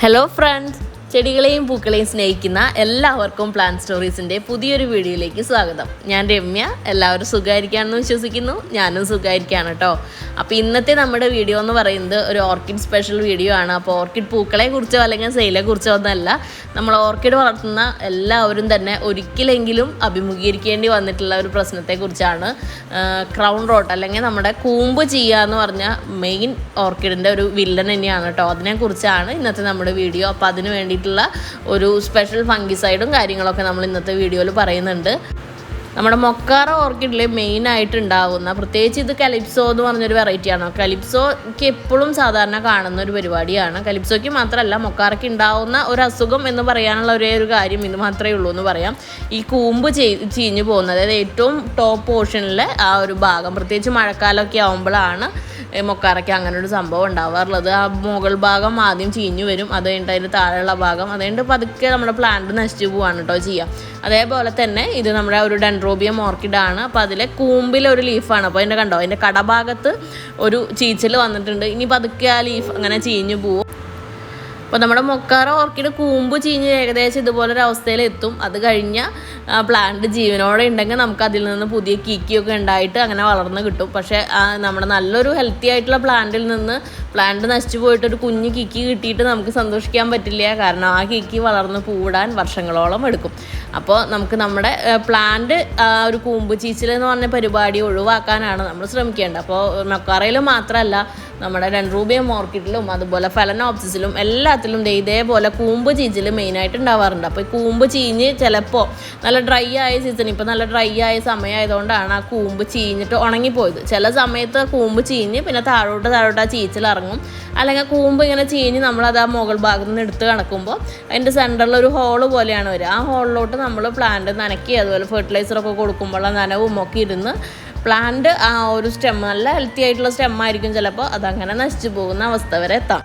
Hello friends ചെടികളെയും പൂക്കളെയും സ്നേഹിക്കുന്ന എല്ലാവർക്കും plan സ്റ്റോറീസിന്റെ പുതിയൊരു വീഡിയോയിലേക്ക് സ്വാഗതം. ഞാൻ രമ്യ. എല്ലാവരും സുഖമായിരിക്കാമെന്ന് വിശ്വസിക്കുന്നു. ഞാനും സുഖമായിരിക്കുകയാണ് കേട്ടോ. അപ്പോൾ ഇന്നത്തെ നമ്മുടെ വീഡിയോ എന്ന് പറയുന്നത് ഒരു ഓർക്കിഡ് സ്പെഷ്യൽ വീഡിയോ ആണ്. അപ്പോൾ ഓർക്കിഡ് പൂക്കളെ കുറിച്ചോ അല്ലെങ്കിൽ സെയിലെ കുറിച്ചോ ഒന്നല്ല. നമ്മൾ ഓർക്കിഡ് വളർത്തുന്ന എല്ലാവരും തന്നെ ഒരിക്കലെങ്കിലും അഭിമുഖീകരിക്കേണ്ടി വന്നിട്ടുള്ള ഒരു പ്രശ്നത്തെക്കുറിച്ചാണ് ക്രൗൺ റോട്ട് അല്ലെങ്കിൽ നമ്മുടെ കൂമ്പ് ചെയ്യുക എന്ന് പറഞ്ഞ മെയിൻ ഓർക്കിഡിന്റെ ഒരു വില്ലൻ തന്നെയാണ് കേട്ടോ. അതിനെക്കുറിച്ചാണ് ഇന്നത്തെ നമ്മുടെ വീഡിയോ അപ്പോൾ അതിന് വേണ്ടിയിട്ടുള്ള ഒരു സ്പെഷ്യൽ ഫംഗിസൈഡും കാര്യങ്ങളൊക്കെ നമ്മൾ ഇന്നത്തെ വീഡിയോയിൽ പറയുന്നുണ്ട്. നമ്മുടെ മൊക്കാറ ഓർക്കിഡിൽ മെയിൻ ആയിട്ട് ഉണ്ടാകുന്ന പ്രത്യേകിച്ച് ഇത് കലിപ്സോ എന്ന് പറഞ്ഞൊരു വെറൈറ്റിയാണ് കലിപ്സോക്ക് എപ്പോഴും സാധാരണ കാണുന്ന ഒരു പരിപാടിയാണ്. കലിപ്സോയ്ക്ക് മാത്രമല്ല മൊക്കാറയ്ക്ക് ഉണ്ടാവുന്ന ഒരു അസുഖം എന്ന് പറയാനുള്ള ഒരേ ഒരു കാര്യം ഇത് മാത്രമേ ഉള്ളൂ എന്ന് പറയാം. ഈ കൂമ്പ് ചീഞ്ഞു പോകുന്നത് അതായത് ഏറ്റവും ടോപ്പ് പോർഷനിലെ ആ ഒരു ഭാഗം പ്രത്യേകിച്ച് മഴക്കാലമൊക്കെ ആകുമ്പോഴാണ് മൊക്കാറയ്ക്ക് അങ്ങനെ ഒരു സംഭവം ഉണ്ടാവാറുള്ളത്. ആ മുകൾ ഭാഗം ആദ്യം ചീഞ്ഞു വരും അത് കഴിഞ്ഞിട്ട് അതിന്റെ താഴെയുള്ള ഭാഗം അതുകൊണ്ട് പതുക്കെ നമ്മുടെ പ്ലാന്റ് നശിച്ചു പോവാണ് കേട്ടോ ചെയ്യുക അതേപോലെ തന്നെ ഇത് നമ്മുടെ ഒരു ഡെൻഡ്രോബിയം ആണ്. അപ്പോൾ അതിലെ കൂമ്പിലെ ഒരു ലീഫാണ് അപ്പോൾ അതിന്റെ കണ്ടോ? അതിന്റെ കടഭാഗത്ത് ഒരു ചീച്ചൽ വന്നിട്ടുണ്ട്. ഇനി പതുക്കെ ആ ലീഫ് അങ്ങനെ ചീഞ്ഞു പോവും. അപ്പോൾ നമ്മുടെ മൊക്കാറ ഓർക്കിഡ് കൂമ്പ് ചീഞ്ഞ് ഏകദേശം ഇതുപോലൊരു അവസ്ഥയിൽ എത്തും. അത് കഴിഞ്ഞ പ്ലാന്റ് ജീവനോടെ ഉണ്ടെങ്കിൽ നമുക്ക് അതിൽ നിന്ന് പുതിയ കീക്കിയൊക്കെ ഉണ്ടായിട്ട് അങ്ങനെ വളർന്ന് കിട്ടും. പക്ഷേ നമ്മുടെ നല്ലൊരു ഹെൽത്തി ആയിട്ടുള്ള പ്ലാന്റിൽ നിന്ന് പ്ലാന്റ് നശിച്ചു പോയിട്ട് ഒരു കുഞ്ഞ് കിക്കി കിട്ടിയിട്ട് നമുക്ക് സന്തോഷിക്കാൻ പറ്റില്ല. കാരണം ആ കിക്കി വളർന്ന് പൂവിടാൻ വർഷങ്ങളോളം എടുക്കും. അപ്പോൾ നമുക്ക് നമ്മുടെ പ്ലാന്റ് ഒരു കൂമ്പ് ചീച്ചിൽ എന്ന് പറഞ്ഞ പരിപാടി ഒഴിവാക്കാനാണ് നമ്മൾ ശ്രമിക്കേണ്ടത്. അപ്പോൾ മൊക്കാറയിൽ മാത്രമല്ല നമ്മുടെ ഡെൻറൂബിയം ഓർക്കിഡിലും അതുപോലെ ഫലനോപ്സിസിലും എല്ലാത്തിലും ഇതേപോലെ കൂമ്പ് ചീച്ചിൽ മെയിനായിട്ട് ഉണ്ടാവാറുണ്ട്. അപ്പോൾ ഈ കൂമ്പ് ചീഞ്ഞ് ചിലപ്പോൾ നല്ല ഡ്രൈ ആയ സീസൺ ഇപ്പോൾ നല്ല ഡ്രൈ ആയ സമയമായതുകൊണ്ടാണ് ആ കൂമ്പ് ചീഞ്ഞിട്ട് ഉണങ്ങിപ്പോയത്. ചില സമയത്ത് കൂമ്പ് ചീഞ്ഞ് പിന്നെ താഴോട്ട് താഴോട്ട് ആ ചീച്ചിൽ ഇറങ്ങും. അല്ലെങ്കിൽ കൂമ്പ് ഇങ്ങനെ ചീഞ്ഞ് നമ്മളത് ആ മുകൾ ഭാഗത്ത് നിന്ന് എടുത്ത് കണക്കുമ്പോൾ അതിന്റെ സെന്ററിൽ ഒരു ഹോൾ പോലെയാണ് വരിക. ആ ഹോളിലോട്ട് നമ്മൾ പ്ലാന്റ് നനക്കി അതുപോലെ ഫെർട്ടിലൈസറൊക്കെ കൊടുക്കുമ്പോൾ ആ നനവും ഒക്കെ ഇരുന്ന് പ്ലാന്റ് ആ ഒരു സ്റ്റെം നല്ല ഹെൽത്തി ആയിട്ടുള്ള സ്റ്റെം ആയിരിക്കും ചിലപ്പോൾ അതങ്ങനെ നശിച്ചു പോകുന്ന അവസ്ഥ വരെ എത്താം.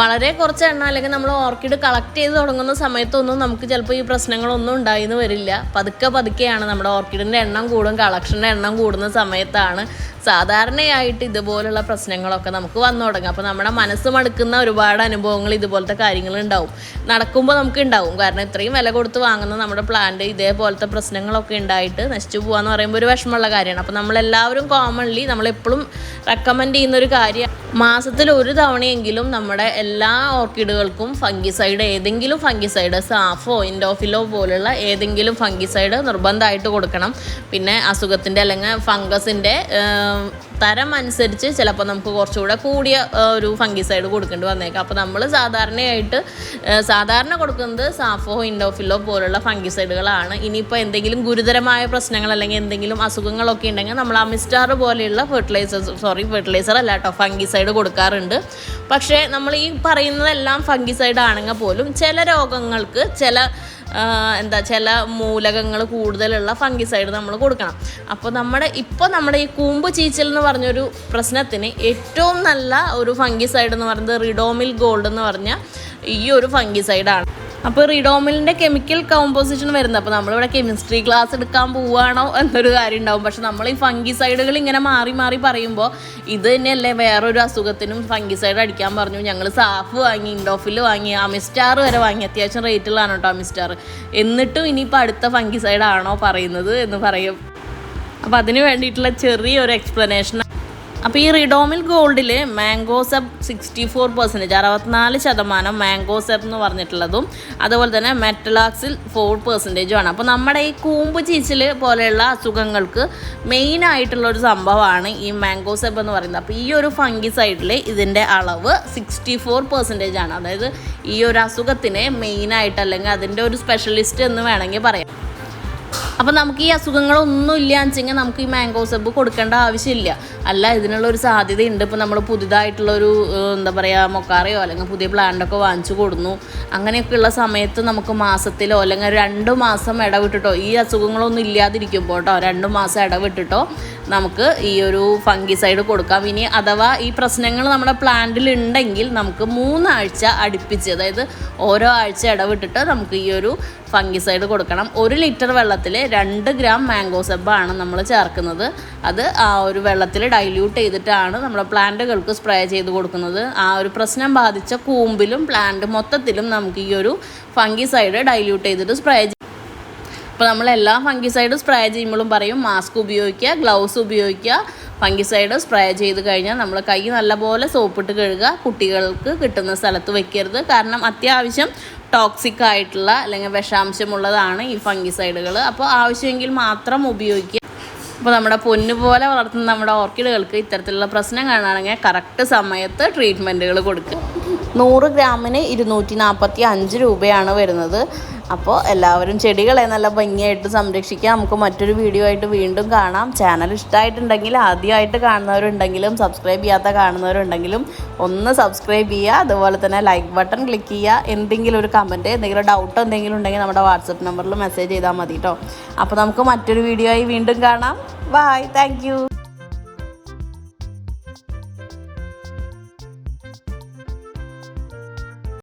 വളരെ കുറച്ച് എണ്ണ അല്ലെങ്കിൽ നമ്മൾ ഓർക്കിഡ് കളക്ട് ചെയ്ത് തുടങ്ങുന്ന സമയത്തൊന്നും നമുക്ക് ചിലപ്പോൾ ഈ പ്രശ്നങ്ങളൊന്നും ഉണ്ടായിന്ന് വരില്ല. പതുക്കെ പതുക്കെയാണ് നമ്മുടെ ഓർക്കിഡിന്റെ എണ്ണം കൂടും കളക്ഷന്റെ എണ്ണം കൂടുന്ന സമയത്താണ് സാധാരണയായിട്ട് ഇതുപോലുള്ള പ്രശ്നങ്ങളൊക്കെ നമുക്ക് വന്നു തുടങ്ങും. അപ്പോൾ നമ്മുടെ മനസ്സ് മടുക്കുന്ന ഒരുപാട് അനുഭവങ്ങൾ ഇതുപോലത്തെ കാര്യങ്ങൾ ഉണ്ടാവും. നടക്കുമ്പോൾ നമുക്ക് ഉണ്ടാവും. കാരണം ഇത്രയും വില കൊടുത്ത് വാങ്ങുന്ന നമ്മുടെ പ്ലാന്റ് ഇതേപോലത്തെ പ്രശ്നങ്ങളൊക്കെ ഉണ്ടായിട്ട് നശിച്ചു എന്ന് പറയുമ്പോൾ ഒരു വിഷമമുള്ള കാര്യമാണ്. അപ്പോൾ നമ്മളെല്ലാവരും കോമൺലി നമ്മളെപ്പോഴും റെക്കമെൻഡ് ചെയ്യുന്ന ഒരു കാര്യം മാസത്തിൽ ഒരു തവണയെങ്കിലും നമ്മുടെ എല്ലാ ഓർക്കിഡുകൾക്കും ഫംഗിസൈഡ് ഏതെങ്കിലും ഫംഗിസൈഡ് സാഫോ ഇൻഡോഫിലോ പോലുള്ള ഏതെങ്കിലും ഫംഗിസൈഡ് നിർബന്ധമായിട്ട് കൊടുക്കണം. പിന്നെ അസുഖത്തിന്റെ അല്ലെങ്കിൽ ഫംഗസിന്റെ തരം അനുസരിച്ച് ചിലപ്പോൾ നമുക്ക് കുറച്ചുകൂടെ കൂടിയ ഒരു ഫംഗിസൈഡ് കൊടുക്കേണ്ടി വന്നേക്കാം. അപ്പോൾ നമ്മൾ സാധാരണയായിട്ട് സാധാരണ കൊടുക്കുന്നത് സാഫോ ഇൻഡോഫിലോ പോലുള്ള ഫംഗിസൈഡുകളാണ്. ഇനിയിപ്പോൾ എന്തെങ്കിലും ഗുരുതരമായ പ്രശ്നങ്ങൾ അല്ലെങ്കിൽ എന്തെങ്കിലും അസുഖങ്ങളൊക്കെ ഉണ്ടെങ്കിൽ നമ്മൾ അമിസ്റ്റാർ പോലെയുള്ള ഫെർട്ടിലൈസേഴ്സ് സോറി ഫെർട്ടിലൈസർ അല്ല കേട്ടോ ഫംഗിസൈഡ് കൊടുക്കാറുണ്ട്. പക്ഷേ നമ്മൾ ഈ പറയുന്നതെല്ലാം ഫംഗിസൈഡ് ആണെങ്കിൽ പോലും ചില രോഗങ്ങൾക്ക് ചില എന്താ ചില മൂലകങ്ങൾ കൂടുതലുള്ള ഫംഗിസൈഡ് നമ്മൾ കൊടുക്കണം. അപ്പോൾ നമ്മുടെ ഇപ്പോൾ നമ്മുടെ ഈ കൂമ്പ് ചീച്ചൽ എന്ന് പറഞ്ഞൊരു പ്രശ്നത്തിന് ഏറ്റവും നല്ല ഒരു ഫംഗിസൈഡ് എന്ന് പറയുന്നത് റിഡോമിൽ ഗോൾഡ് എന്ന് പറഞ്ഞ ഈ ഒരു ഫംഗിസൈഡാണ്. അപ്പോൾ റിഡോമിലിന്റെ കെമിക്കൽ കോമ്പോസിഷൻ വരുന്നത്. അപ്പോൾ നമ്മളിവിടെ കെമിസ്ട്രി ക്ലാസ് എടുക്കാൻ പോവുകയാണോ എന്നൊരു കാര്യം ഉണ്ടാവും. പക്ഷെ നമ്മൾ ഈ ഫംഗിസൈഡുകൾ ഇങ്ങനെ മാറി മാറി പറയുമ്പോൾ ഇത് തന്നെയല്ലേ വേറൊരു അസുഖത്തിനും ഫംഗിസൈഡ് അടിക്കാൻ പറഞ്ഞു. ഞങ്ങൾ സാഫ് വാങ്ങി ഇൻഡോഫിൽ വാങ്ങി അമിസ്റ്റാർ വരെ വാങ്ങി. അത്യാവശ്യം റേറ്റിലാണ് കേട്ടോ അമിസ്റ്റാർ എന്നിട്ടും ഇനിയിപ്പോൾ അടുത്ത ഫംഗിസൈഡ് ആണോ പറയുന്നത് എന്ന് പറയും. അപ്പോൾ അതിന് വേണ്ടിയിട്ടുള്ള ചെറിയൊരു എക്സ്പ്ലനേഷൻ അപ്പോൾ ഈ റിഡോമിൽ ഗോൾഡിൽ മാംഗോ സെബ് സിക്സ്റ്റി ഫോർ പെർസെന്റേജ് അറുപത്തിനാല് ശതമാനം മാംഗോ സെബ് എന്ന് പറഞ്ഞിട്ടുള്ളതും അതുപോലെ തന്നെ മെറ്റലാക്സിൽ ഫോർ പെർസെന്റേജും ആണ്. അപ്പോൾ നമ്മുടെ ഈ കൂമ്പ് ചീച്ചിൽ പോലെയുള്ള അസുഖങ്ങൾക്ക് മെയിൻ ആയിട്ടുള്ള ഒരു സംഭവമാണ് ഈ മാംഗോ സെബ് എന്ന് പറയുന്നത്. അപ്പോൾ ഈ ഒരു ഫംഗിസൈഡിൽ ഇതിന്റെ അളവ് സിക്സ്റ്റി ഫോർ പെർസെന്റേജ് ആണ്. അതായത് ഈ ഒരു അസുഖത്തിന് മെയിനായിട്ട് അല്ലെങ്കിൽ അതിന്റെ ഒരു സ്പെഷ്യലിസ്റ്റ് എന്ന് വേണമെങ്കിൽ പറയാം. അപ്പം നമുക്ക് ഈ അസുഖങ്ങളൊന്നും ഇല്ല വെച്ചെങ്കിൽ നമുക്ക് ഈ മാംഗോ സബ് കൊടുക്കേണ്ട ആവശ്യമില്ല. അല്ല ഇതിനുള്ള ഒരു സാധ്യതയുണ്ട്. ഇപ്പം നമ്മൾ പുതുതായിട്ടുള്ളൊരു ഒരു എന്താ പറയുക മൊക്കാറയോ അല്ലെങ്കിൽ പുതിയ പ്ലാന്റൊക്കെ വാങ്ങിച്ചു കൊടുന്നു. അങ്ങനെയൊക്കെയുള്ള സമയത്ത് നമുക്ക് മാസത്തിലോ അല്ലെങ്കിൽ രണ്ട് മാസം ഇടവിട്ടിട്ടോ ഈ അസുഖങ്ങളൊന്നും ഇല്ലാതിരിക്കുമ്പോൾ കേട്ടോ രണ്ട് മാസം ഇടവിട്ടിട്ടോ നമുക്ക് ഈ ഒരു ഫംഗിസൈഡ് കൊടുക്കാം. ഇനി അഥവാ ഈ പ്രശ്നങ്ങൾ നമ്മുടെ പ്ലാന്റിൽ ഉണ്ടെങ്കിൽ നമുക്ക് മൂന്നാഴ്ച അടുപ്പിച്ച് അതായത് ഓരോ ആഴ്ച ഇടവിട്ടിട്ട് നമുക്ക് ഈ ഒരു ഫംഗിസൈഡ് കൊടുക്കണം. ഒരു ലിറ്റർ വെള്ളത്തിൽ രണ്ട് ഗ്രാം മാംഗോ സബ്ബാണ് നമ്മൾ ചേർക്കുന്നത്. അത് ആ ഒരു വെള്ളത്തിൽ ഡൈല്യൂട്ട് ചെയ്തിട്ടാണ് നമ്മുടെ പ്ലാന്റുകൾക്ക് സ്പ്രേ ചെയ്ത് കൊടുക്കുന്നത്. ആ ഒരു പ്രശ്നം ബാധിച്ച കൂമ്പിലും പ്ലാന്റ് മൊത്തത്തിലും നമുക്ക് ഈ ഒരു ഫംഗിസൈഡ് ഡൈല്യൂട്ട് ചെയ്തിട്ട് സ്പ്രേ അപ്പോൾ നമ്മൾ എല്ലാ ഫംഗിസൈഡ് സ്പ്രേ ചെയ്യുമ്പോഴും പറയും മാസ്ക് ഉപയോഗിക്കുക ഗ്ലൗസ് ഉപയോഗിക്കുക ഫംഗിസൈഡ് സ്പ്രേ ചെയ്ത് കഴിഞ്ഞാൽ നമ്മൾ കൈ നല്ലപോലെ സോപ്പിട്ട് കഴുകുക കുട്ടികൾക്ക് കിട്ടുന്ന സ്ഥലത്ത് വെക്കരുത്. കാരണം അത്യാവശ്യം ടോക്സിക് ആയിട്ടുള്ള അല്ലെങ്കിൽ വിഷാംശമുള്ളതാണ് ഈ ഫംഗിസൈഡുകൾ അപ്പോൾ ആവശ്യമെങ്കിൽ മാത്രം ഉപയോഗിക്കുക. അപ്പോൾ നമ്മുടെ പൊന്നു പോലെ വളർത്തുന്ന നമ്മുടെ ഓർക്കിഡുകൾക്ക് ഇത്തരത്തിലുള്ള പ്രശ്നം കാണുകയാണെങ്കിൽ കറക്റ്റ് സമയത്ത് ട്രീറ്റ്മെന്റുകൾ കൊടുക്കുക. നൂറ് ഗ്രാമിന് ഇരുന്നൂറ്റി നാൽപ്പത്തി അഞ്ച് രൂപയാണ് വരുന്നത്. അപ്പോൾ എല്ലാവരും ചെടികളെ നല്ല ഭംഗിയായിട്ട് സംരക്ഷിക്കുക നമുക്ക് മറ്റൊരു വീഡിയോ ആയിട്ട് വീണ്ടും കാണാം. ചാനൽ ഇഷ്ടമായിട്ടുണ്ടെങ്കിൽ ആദ്യമായിട്ട് കാണുന്നവരുണ്ടെങ്കിലും സബ്സ്ക്രൈബ് ചെയ്യാത്ത കാണുന്നവരുണ്ടെങ്കിലും ഒന്ന് സബ്സ്ക്രൈബ് ചെയ്യുക. അതുപോലെ തന്നെ ലൈക്ക് ബട്ടൺ ക്ലിക്ക് ചെയ്യുക. എന്തെങ്കിലും ഒരു കമന്റ് എന്തെങ്കിലും ഡൗട്ട് എന്തെങ്കിലും ഉണ്ടെങ്കിൽ നമ്മുടെ വാട്സപ്പ് നമ്പറിൽ മെസ്സേജ് ചെയ്താൽ മതി കേട്ടോ അപ്പോൾ നമുക്ക് മറ്റൊരു വീഡിയോ ആയി വീണ്ടും കാണാം. Bye thank